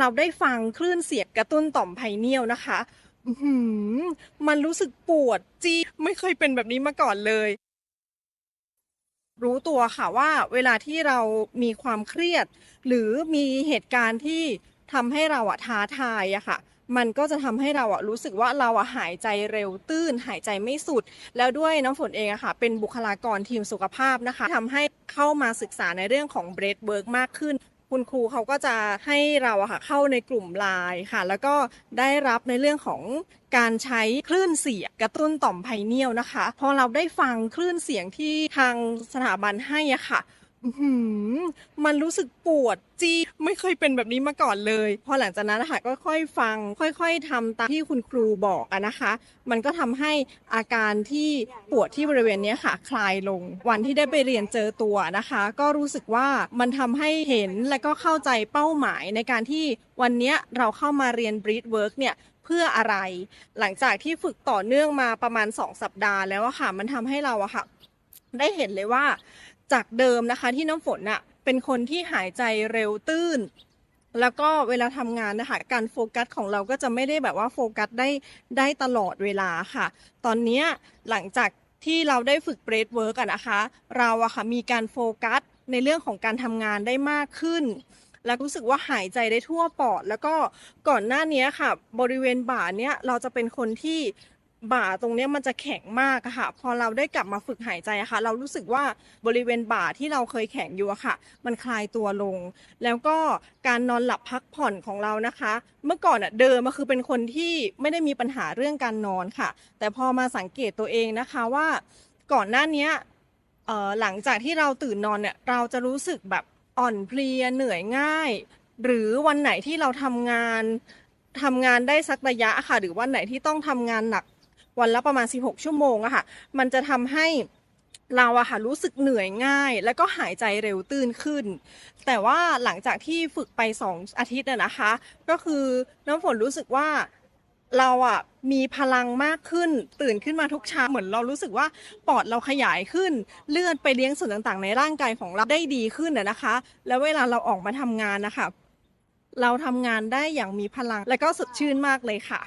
เราได้ฟังคลื่นเสียงกระตุ้นต่อมไพเนียลนะคะมันรู้สึกปวดจี๊ดไม่เคยเป็นแบบนี้มาก่อนเลย รู้ตัวค่ะว่าเวลาที่เรามีความเครียด หรือมีเหตุการณ์ที่ทำให้เราอะท้าทายอะค่ะมันก็จะทำให้เราอะรู้สึกว่าเราอะหายใจเร็วตื้น หายใจไม่สุด แล้วด้วยน้ำฝนเองอะค่ะ เป็นบุคลากรทีมสุขภาพนะคะทำให้เข้ามาศึกษาในเรื่องของ breath work มากขึ้น คุณครูเขาก็จะให้เราอะค่ะเข้าในกลุ่มไลน์ค่ะ แล้วก็ได้รับในเรื่องของการใช้คลื่นเสียงกระตุ้นต่อมไพเนียลนะคะ พอเราได้ฟังคลื่นเสียงที่ทางสถาบันให้อะค่ะ มันรู้สึกปวดจี๊ดไม่เคยเป็นแบบนี้มาก่อนเลย พอหลังจากนั้นนะคะก็ค่อยฟัง ค่อยๆทำตามที่คุณครูบอกอะนะคะ มันก็ทำให้อาการที่ปวดที่บริเวณนี้ค่ะ คลายลง วันที่ได้ไปเรียนเจอตัวนะคะ ก็รู้สึกว่ามันทำให้เห็นและก็เข้าใจเป้าหมายในการที่วันนี้เราเข้ามาเรียน breath work เนี่ยเพื่ออะไร หลังจากที่ฝึกต่อเนื่องมาประมาณ 2 สัปดาห์แล้วอะค่ะ มันทำให้เราอะค่ะ ได้เห็นเลยว่า จากเดิมนะคะที่น้ำฝนอะเป็นคนที่หายใจเร็วตื้น แล้วก็เวลาทำงานนะคะการโฟกัสของเราก็จะไม่ได้แบบว่าโฟกัสได้ได้ตลอดเวลาค่ะ ตอนนี้หลังจากที่เราได้ฝึกเบรดเวิร์กอะนะคะ เราอะค่ะมีการโฟกัสในเรื่องของการทำงานได้มากขึ้น แล้วรู้สึกว่าหายใจได้ทั่วปอด แล้วก็ก่อนหน้านี้ค่ะ บริเวณบ่าเนี้ยเราจะเป็นคนที่ บ่าตรงเนี้ยมันจะแข็งมากอะค่ะ พอเราได้กลับมาฝึกหายใจอะค่ะ เรารู้สึกว่าบริเวณบ่าที่เราเคยแข็งอยู่อะค่ะ มันคลายตัวลง แล้วก็การนอนหลับพักผ่อนของเรานะคะ เมื่อก่อนอะเดิมอะคือเป็นคนที่ไม่ได้มีปัญหาเรื่องการนอนค่ะ แต่พอมาสังเกตตัวเองนะคะว่าก่อนหน้าเนี้ยเอ่อหลังจากที่เราตื่นนอนเนี่ยเราจะรู้สึกแบบอ่อนเพลียเหนื่อยง่าย หรือวันไหนที่เราทำงานทำงานได้สักระยะค่ะ หรือวันไหนที่ต้องทำงานหนัก วันละประมาณ 16 ชั่วโมงอะค่ะ มันจะทำให้เราอะค่ะรู้สึกเหนื่อยง่าย แล้วก็หายใจเร็วตื้นขึ้น แต่ว่าหลังจากที่ฝึกไป 2 อาทิตย์นะคะ ก็คือน้ำฝนรู้สึกว่าเราอะมีพลังมากขึ้น ตื่นขึ้นมาทุกเช้าเหมือนเรารู้สึกว่าปอดเราขยายขึ้น เลือดไปเลี้ยงส่วนต่างๆ ในร่างกายของเราได้ดีขึ้นนะคะ แล้วเวลาเราออกมาทำงานนะคะเราทำงานได้อย่างมีพลังและก็สดชื่นมากเลยค่ะ